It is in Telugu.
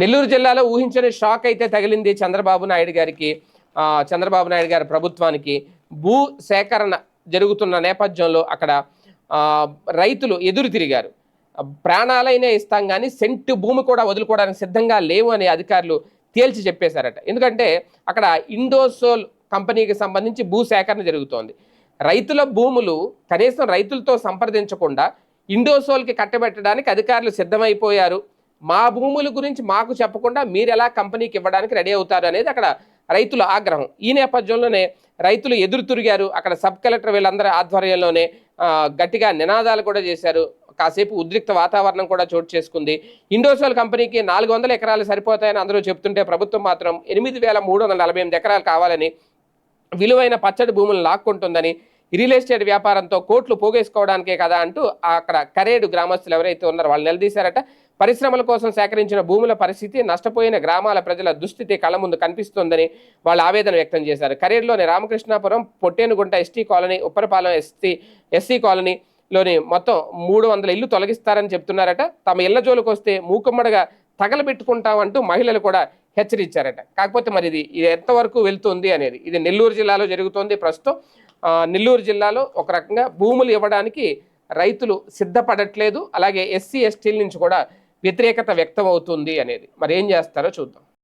నెల్లూరు జిల్లాలో ఊహించని షాక్ అయితే తగిలింది చంద్రబాబు నాయుడు గారికి చంద్రబాబు నాయుడు గారి ప్రభుత్వానికి. భూ సేకరణ జరుగుతున్న నేపథ్యంలో అక్కడ రైతులు ఎదురు తిరిగారు. ప్రాణాలైనా ఇస్తాం కానీ సెంటు భూమి కూడా వదులుకోవడానికి సిద్ధంగా లేవు అని అధికారులు తేల్చి చెప్పేశారట. ఎందుకంటే అక్కడ ఇండోసోల్ కంపెనీకి సంబంధించి భూ సేకరణ జరుగుతోంది. రైతుల భూములు కనీసం రైతులతో సంప్రదించకుండా ఇండోసోల్కి కట్టబెట్టడానికి అధికారులు సిద్ధమైపోయారు. మా భూముల గురించి మాకు చెప్పకుండా మీరు ఎలా కంపెనీకి ఇవ్వడానికి రెడీ అవుతారు అనేది అక్కడ రైతుల ఆగ్రహం. ఈ నేపథ్యంలోనే రైతులు ఎదురు తిరిగారు. అక్కడ సబ్ కలెక్టర్ వీళ్ళందరి ఆధ్వర్యంలోనే గట్టిగా నినాదాలు కూడా చేశారు. కాసేపు ఉద్రిక్త వాతావరణం కూడా చోటు చేసుకుంది. ఇండోసోల్ కంపెనీకి నాలుగు వందల ఎకరాలు సరిపోతాయని అందరూ చెప్తుంటే ప్రభుత్వం మాత్రం ఎనిమిది వేల మూడు వందల నలభై ఎనిమిది ఎకరాలు కావాలని విలువైన పచ్చడి భూములను లాక్కుంటుందని రియల్ ఎస్టేట్ వ్యాపారంతో కోట్లు పోగేసుకోవడానికే కదా అంటూ అక్కడ కరేడు గ్రామస్తులు ఎవరైతే ఉన్నారో వాళ్ళు నిలదీశారట. పరిశ్రమల కోసం సేకరించిన భూముల పరిస్థితి నష్టపోయిన గ్రామాల ప్రజల దుస్థితి కళ్ళ ముందు కనిపిస్తోందని వాళ్ళు ఆవేదన వ్యక్తం చేశారు. కరీర్లోని Ramakrishnapuram Pottenugunta ST colony Upparapalem ST SC కాలనీలోని మొత్తం మూడు వందల ఇల్లు తొలగిస్తారని చెప్తున్నారట. తమ ఇళ్ళ జోలికి వస్తే మూకుమ్మడిగా తగలబెట్టుకుంటామంటూ మహిళలు కూడా హెచ్చరించారట. కాకపోతే మరి ఇది ఇది ఎంతవరకు వెళ్తుంది అనేది ఇది నెల్లూరు జిల్లాలో జరుగుతోంది ప్రస్తుతం. నెల్లూరు జిల్లాలో ఒక రకంగా భూములు ఇవ్వడానికి రైతులు సిద్ధపడట్లేదు. అలాగే ఎస్సీ ఎస్టీల నుంచి కూడా వ్యతిరేకత వ్యక్తం అవుతుంది అనేది. మరి ఏం చేస్తారో చూద్దాం.